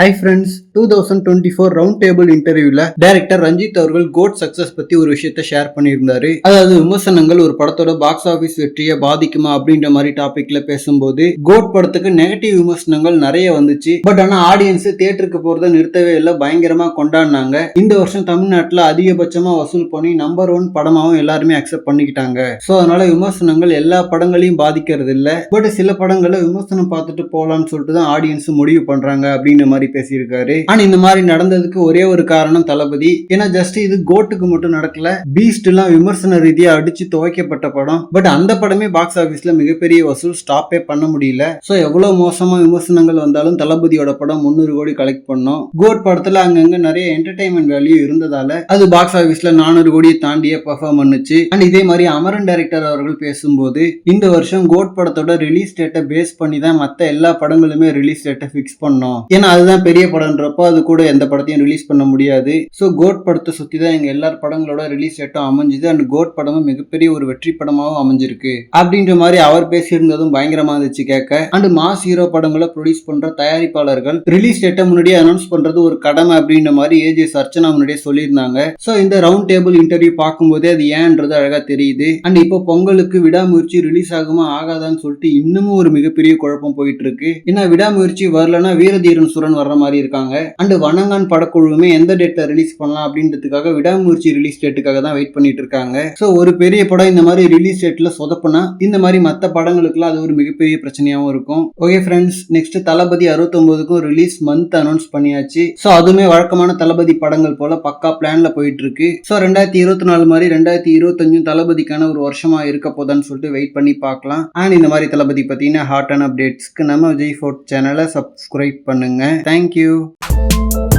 Hi friends two thousand twenty four round table இன்டர்வியூல director Ranjith அவர்கள் code success பத்தி ஒரு விஷயத்த ஷேர் பண்ணியிருந்தாரு. அதாவது விமர்சனங்கள் ஒரு படத்தோட பாக்ஸ் ஆபீஸ் வெற்றியை பாதிக்குமா அப்படின்ற மாதிரி டாபிக்ல பேசும்போது கோட் படத்துக்கு நெகட்டிவ் விமர்சனங்கள் நிறைய வந்துச்சு. பட் ஆனா ஆடியன்ஸ் தியேட்டருக்கு போறத நிறுத்தவே இல்லை பயங்கரமா கொண்டாடினாங்க. இந்த வருஷம் தமிழ்நாட்டில் அதிகபட்சமா வசூல் பண்ணி நம்பர் ஒன் படமாவும் எல்லாருமே அக்செப்ட் பண்ணிக்கிட்டாங்க. ஸோ அதனால விமர்சனங்கள் எல்லா படங்களையும் பாதிக்கிறது இல்லை. பட் சில படங்களை விமர்சனம் பார்த்துட்டு போகலான்னு சொல்லிட்டு தான் ஆடியன்ஸ் முடிவு பண்றாங்க அப்படின்ற மாதிரி பேசியிருக்காரு. ஆனா இந்த மாதிரி நடந்ததுக்கு ஒரே ஒரு காரணம் தளபதி. ஏன்னா ஜஸ்ட் இது கோட்டுக்கு மட்டும் நடக்கல. பீஸ்ட் எல்லாம் விமர்சன ரீதியா அடிச்சு துவைக்கப்பட்ட படம். பட் அந்த படமே பாக்ஸ் ஆபீஸ்ல மிகப்பெரிய வசூல் ஸ்டாப்பே பண்ண முடியல. சோ எவ்வளவு மோசமா விமர்சனங்கள் வந்தாலும் தளபதியோட படம் முந்நூறு கோடி கலெக்ட் பண்ணோம். கோட் படத்துல அங்கங்க நிறைய என்டர்டைன்மெண்ட் வேல்யூ இருந்ததால அது பாக்ஸ் ஆபீஸ்ல நானூறு கோடியை தாண்டியே பெர்ஃபார்ம் பண்ணுச்சு. அண்ட் இதே மாதிரி அமரன் டைரக்டர் அவர்கள் பேசும்போது இந்த வருஷம் கோட் படத்தோட ரிலீஸ் டேட்டை பேஸ் பண்ணி தான் மத்த எல்லா படங்களுமே ரிலீஸ் டேட்டை ஃபிக்ஸ் பண்ணோம். ஏன்னா அதுதான் பெரிய படம்ன்றப்போ அது கூட எந்த படத்தையும் ரிலீஸ் பண்ண முடியாது. ஸோ கோட் படத்தை சுத்தி தான் எங்க எல்லார் படங்களோட ரிலீஸ் டேட்டும் அமைஞ்சுது. அண்ட் கோட் படமும் மிகப்பெரிய ஒரு வெற்றி படமாகவும் அமைஞ்சிருக்கு. அப்படின்ற மாதிரி அவர் பேசியிருந்ததும் பயங்கரமா இருந்துச்சு கேட்க. அண்ட் மாஸ் ஹீரோ படங்களை ப்ரொடியூஸ் பண்ற தயாரிப்பாளர்கள் ரிலீஸ் டேட்டை முன்னாடியே அனௌன்ஸ் பண்றது ஒரு கடமை அப்படின்ற மாதிரி ஏஜே அர்ச்சனா முன்னாடியே சொல்லியிருந்தாங்க. ஸோ இந்த ரவுண்ட் டேபிள் இன்டர்வியூ பார்க்கும்போதே அது ஏன்றது அழகா தெரியுது. அண்ட் இப்போ பொங்கலுக்கு விடாமுயற்சி ரிலீஸ் ஆகுமா ஆகாதான்னு சொல்லிட்டு இன்னமும் ஒரு மிகப்பெரிய குழப்பம் போயிட்டு இருக்கு. ஏன்னா விடாமுயற்சி வரலன்னா வீரதீரன் சுரன் வர்ற மாதிரி இருக்காங்க. அண்ட் வனங்கான் படக்குழுவுமே எந்த டேட்டை ரிலீஸ் பண்ணலாம் அப்படின்றதுக்காக விடாமுயற்சி ரிலீஸ் டேட்டுக்காக தான் வெயிட் பண்ணிட்டு இருக்காங்க. ஸோ ஒரு பெரிய படம் இந்த மாதிரி ரிலீஸ் டேட்ல சொதப்புனா இந்த மாதிரி மற்ற படங்களுக்குலாம் அது ஒரு மிகப்பெரிய பிரச்சனையாகவும் இருக்கும். ஓகே ஃப்ரெண்ட்ஸ் நெக்ஸ்ட் தளபதி அறுபத்தொன்பதுக்கும் ரிலீஸ் மந்த் அனௌன்ஸ் பண்ணியாச்சு. ஸோ அதுவுமே வழக்கமான தளபதி படங்கள் போல பக்கா பிளான்ல போயிட்டு இருக்கு ஸோ ரெண்டாயிரத்தி இருபத்தி நாலு மாதிரி ரெண்டாயிரத்தி இருபத்தஞ்சும் தளபதிக்கான ஒரு வருஷமா இருக்க போதான்னு சொல்லிட்டு வெயிட் பண்ணி பார்க்கலாம். அண்ட் இந்த மாதிரி தளபதி பார்த்தீங்கன்னா ஹாட் அண்ட் அப்டேட்ஸ்க்கு நம்ம விஜய் ஃபோர்ட் சேனலை சப்ஸ்கிரைப் பண்ணுங்க. Thank you Música